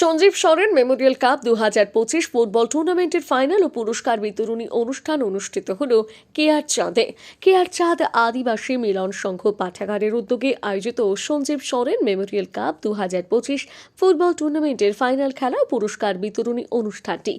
সঞ্জীব সরেন memorial cup দু হাজার পঁচিশ ফুটবল টুর্নামেন্টের ফাইনাল ও পুরস্কার বিতরণী অনুষ্ঠান অনুষ্ঠিত হল কেআর চাঁদে। কেআর চাঁদ আদিবাসী মিলন সংঘ পাঠাগারের উদ্যোগে আয়োজিত সঞ্জীব সরেন মেমোরিয়াল কাপ দু হাজার পঁচিশ ফুটবল টুর্নামেন্টের ফাইনাল খেলা ও পুরস্কার বিতরণী অনুষ্ঠানটি।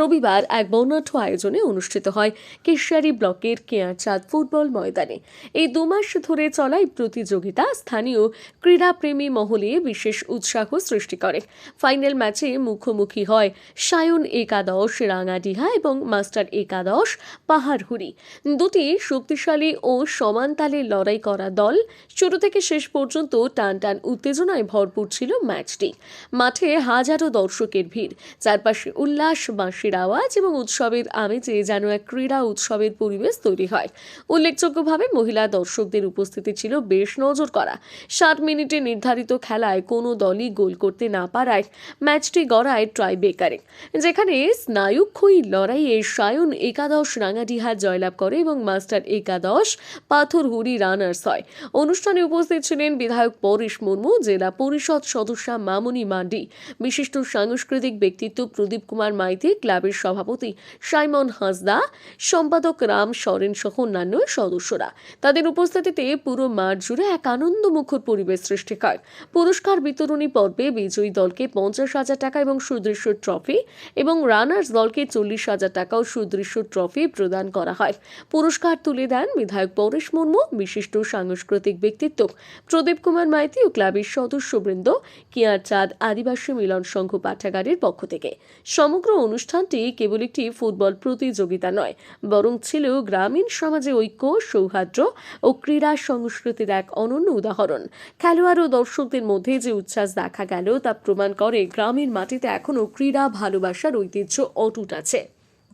রবিবার এক বর্ণাঢ্য আয়োজনে অনুষ্ঠিত হয় কেশিয়ারি ব্লকের কেআর চাঁদ ফুটবল ময়দানে। এই দু মাস ধরে চলা এই প্রতিযোগিতা স্থানীয় ক্রীড়াপ্রেমী মহলে বিশেষ উৎসাহ সৃষ্টি করে। ফাইনাল ম্যাচে মুখোমুখি হয় সায়ন একাদশ রাঙাডিহা এবং মাস্টার একাদশ পাহাড়হুড়ি দুটি শক্তিশালী ও সমান তালে লড়াই করা দল। শুরু থেকে শেষ পর্যন্ত টান টান উত্তেজনায় ভরপুর ছিল ম্যাচটি। মাঠে হাজারো দর্শকের ভিড়। চারপাশে উল্লাস, বাঁশির আওয়াজ এবং উৎসবের আমেজে যেন এক ক্রীড়া উৎসবের পরিবেশ তৈরি হয়। উল্লেখযোগ্যভাবে মহিলা দর্শকদের উপস্থিতি ছিল বেশ নজর করা। ষাট মিনিটে নির্ধারিত খেলায় কোনো দলই গোল করতে না পারায় ম্যাচটি গড়ায় ট্রাই বেকারে। যেখানে স্নায়ুক্ষয়ী লড়াইয়ে সায়ন একাদশ, রাঙাডিহা জয়লাভ করে এবং মাস্টার একাদশ পাথরহুড়ি রানার্স হয়। অনুষ্ঠানে উপস্থিত ছিলেন বিধায়ক পরেশ মুর্মু, জেলা পরিষদ সদস্যা মামুনি মান্ডি, বিশিষ্ট সাংস্কৃতিক ব্যক্তিত্ব প্রদীপ কুমার মাইতি, ক্লাবের সভাপতি সাইমন হাসদা, সম্পাদক রাম সরেন সহ অন্যান্য সদস্যরা। তাদের উপস্থিতিতে পুরো মাঠ জুড়ে এক আনন্দমুখর পরিবেশ সৃষ্টি হয়। পুরস্কার বিতরণী পর্বে বিজয়ী দলকে পঞ্চাশ হাজার টাকা এবং সুদৃশ্য ট্রফি এবং রানার্স দলকে চল্লিশ হাজার টাকা ও সুদৃশ্য ট্রফি প্রদান করা হয়। পুরস্কার তুলে দেন বিধায়ক পরেশ মুর্মু, বিশিষ্ট সাংস্কৃতিক ব্যক্তিত্ব প্রদীপ কুমার মাইতি ও ক্লাবের সদস্যবৃন্দ কিয়ার চাঁদ আদিবাসী মিলন সংঘ পাঠাগারের পক্ষ থেকে। সমগ্র অনুষ্ঠানটি কেবল একটি ফুটবল প্রতিযোগিতা নয়, বরং ছিল গ্রামীণ সমাজে ঐক্য, সৌহার্দ্য ও ক্রীড়া সংস্কৃতির এক অনন্য উদাহরণ। খেলোয়াড় ও দর্শকদের মধ্যে যে উচ্ছ্বাস দেখা গেল তা প্রমাণ করে গ্রামের মাটিতে এখনও ক্রীড়া ভালোবাসার ঐতিহ্য অটুট আছে।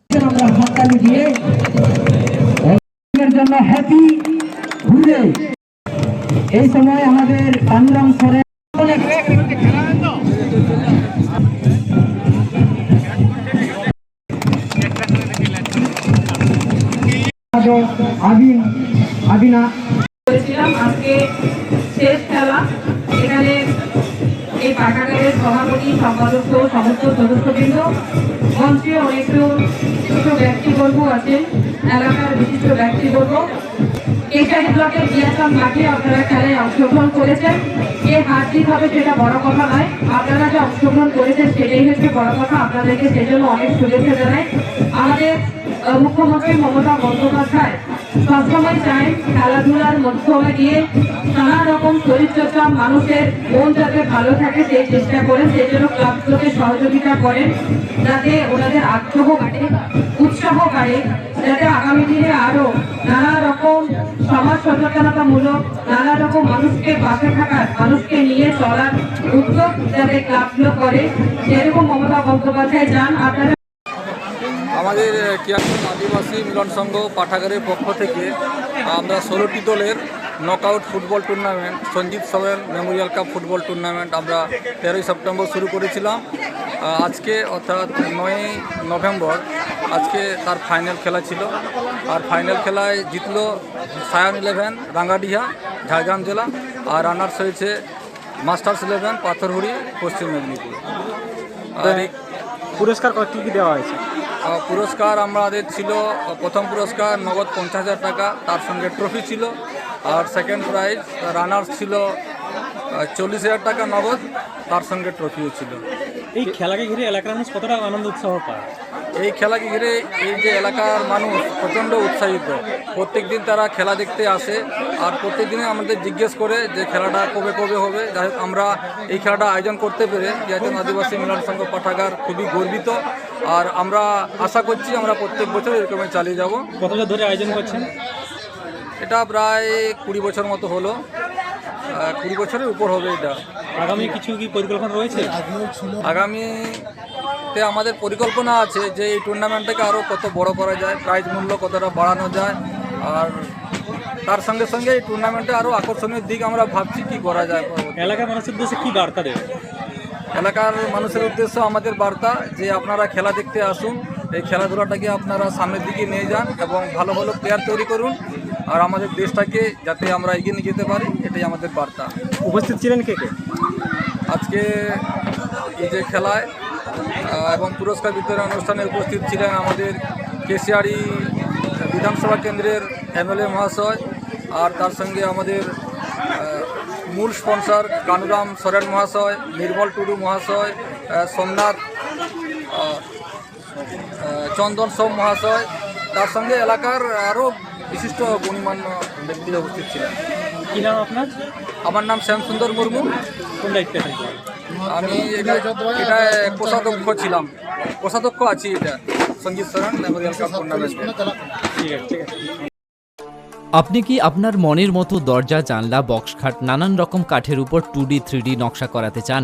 আমরা হাততালি দিয়ে এর জন্য হ্যাপি ঘুরে। এই সময় আমাদের পান্ডাম করেছিলাম আজকে শেষ খেলা। এখানে এই পাঠাগারের সভাপতি, সম্পাদক সহ সমস্ত সদস্যবৃন্দ মঞ্চে অনেকগুলো ছোট ব্যক্তিবর্গ আছেন, এলাকার বিশিষ্ট ব্যক্তিবর্গ। কেশারি ব্লকের বিয়াসাম মাঠে আপনারা খেলায় অংশগ্রহণ করেছেন। কে হার জিত হবে সেটা বড় কথা নয়, আপনারা যে অংশগ্রহণ করেছেন সেটাই হচ্ছে বড় কথা। আপনাদেরকে সেজন্য অনেক শুভেচ্ছা জানাই। আমাদের মুখ্যমন্ত্রী মমতা বন্দ্যোপাধ্যায় সবসময় চায় খেলাধুলার মাধ্যমে দিয়ে নানা রকম শরীরচর্চা মানুষের মন যাতে ভালো থাকে সেই চেষ্টা করেন সেই জন্য ক্লাবগুলোকে সহযোগিতা করেন যাতে ওনাদের আগ্রহ বাড়ে, উৎসাহ বাড়ে, যাতে আগামী দিনে আরও নানা রকম সমাজ সচেতনতামূলক, নানা রকম মানুষকে পাশে থাকার, মানুষকে নিয়ে চলার উদ্যোগ যাতে ক্লাবগুলো করে। সেরকম মমতা বন্দ্যোপাধ্যায় যান আপনারা আমাদের কিয়ারপুর আদিবাসী মিলন সংঘ পাঠাগারের পক্ষ থেকে আমরা ষোলোটি দলের knockout football tournament Sanjit Soren memorial cup football tournament আমরা তেরোই সেপ্টেম্বর শুরু করেছিলাম। আজকে অর্থাৎ নয়ই নভেম্বর আজকে তার ফাইনাল খেলা ছিল। আর ফাইনাল খেলায় জিতলো সায়ন ইলেভেন রাঙ্গাডিহা ঝাড়গ্রাম জেলা। আর রানার্স হয়েছে মাস্টার্স ইলেভেন পাথরহুড়ি পশ্চিম মেদিনীপুর। আর পুরস্কার কী কী দেওয়া হয়েছে? পুরস্কার আমাদের ছিল, প্রথম পুরস্কার নগদ পঞ্চাশ হাজার টাকা, তার সঙ্গে ট্রফি ছিল। আর সেকেন্ড প্রাইজ রানার্স ছিল চল্লিশ হাজার টাকা নগদ, তার সঙ্গে ট্রফিও ছিল। এই খেলাকে ঘিরে এলাকার মানুষ কতটা আনন্দ, উৎসাহ পায়? এই খেলাকে ঘিরে এই যে এলাকার মানুষ প্রচণ্ড উৎসাহিত। প্রত্যেক দিন তারা খেলা দেখতে আসে আর প্রত্যেক দিনে আমাদের জিজ্ঞেস করে যে খেলাটা কবে কবে হবে। যাই আমরা এই খেলাটা আয়োজন করতে পেরে ইয়াজন আদিবাসী মিলন সংঘ পাঠাগার খুবই গর্বিত। আর আমরা আশা করছি আমরা প্রত্যেক বছর এরকমই চালিয়ে যাব। কত বছর ধরে আয়োজন করছেন? এটা প্রায় কুড়ি বছর মতো হলো। কুড়ি বছরের উপর হবে এটা। আগামী কিছু কি পরিকল্পনা রয়েছে? আগামীতে আমাদের পরিকল্পনা আছে যে এই টুর্নামেন্টটাকে আরও কত বড় করা যায় প্রাইজ মূল্য কতটা বাড়ানো যায় আর তার সঙ্গে সঙ্গে এই টুর্নামেন্টে আরও আকর্ষণীয় দিক আমরা ভাবছি কি করা যায় এলাকার মানুষের উদ্দেশ্যে কী বার্তা দেবে? এলাকার মানুষের উদ্দেশ্য আমাদের বার্তা যে আপনারা খেলা দেখতে আসুন এই খেলাধুলাটাকে আপনারা সামনের দিকে নিয়ে যান এবং ভালো ভালো প্লেয়ার তৈরি করুন। আর আমাদের দেশটাকে যাতে আমরা এগিয়ে নিয়ে যেতে পারি এটাই আমাদের বার্তা। উপস্থিত ছিলেন কে কে? আজকে এই যে খেলায় এবং পুরস্কার বিতরণ অনুষ্ঠানে উপস্থিত ছিলেন আমাদের কেশিয়ারি বিধানসভা কেন্দ্রের এমএলএ মহাশয় আর তার সঙ্গে আমাদের মূল স্পন্সর কানুরাম সরেন মহাশয় নির্মল টুডু মহাশয় সোমনাথ চন্দন সোম মহাশয় তার সঙ্গে এলাকার আরও বিশিষ্ট গণিমান্য ব্যক্তিরা উপস্থিত ছিলেন। কি নাম আপনার? আমার নাম শ্যামসুন্দর মুর্মু। কোন দায়িত্বে আমি এটা এটা কোষাধ্যক্ষ ছিলাম। কোষাধ্যক্ষ আছি এটা। সঞ্জিত সরেন মেমোরিয়াল কাপ টুর্নামেন্টে। ঠিক আছে ঠিক আছে আপনি কি আপনার মনের মতো দরজা জানলা বক্স খাট নানান রকম কাঠের উপর টু ডি থ্রি ডি নকশা করাতে চান?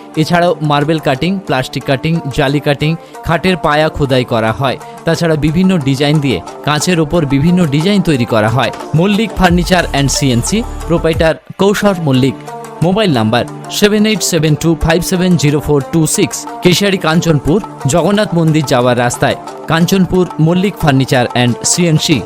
এছাড়াও মার্বেল কাটিং, প্লাস্টিক কাটিং, জালি কাটিং, খাটের পায়া খোদাই করা হয়। তাছাড়া বিভিন্ন ডিজাইন দিয়ে কাঁচের ওপর বিভিন্ন ডিজাইন তৈরি করা হয়। Mallick furniture and CNC proprietor Koushar Mallick. Mobile number seven eight seven two five seven zero four two six, Keshiary Kanchanpur, Jagannath মন্দির যাওয়ার রাস্তায়। Kanchanpur Mallick furniture and CNC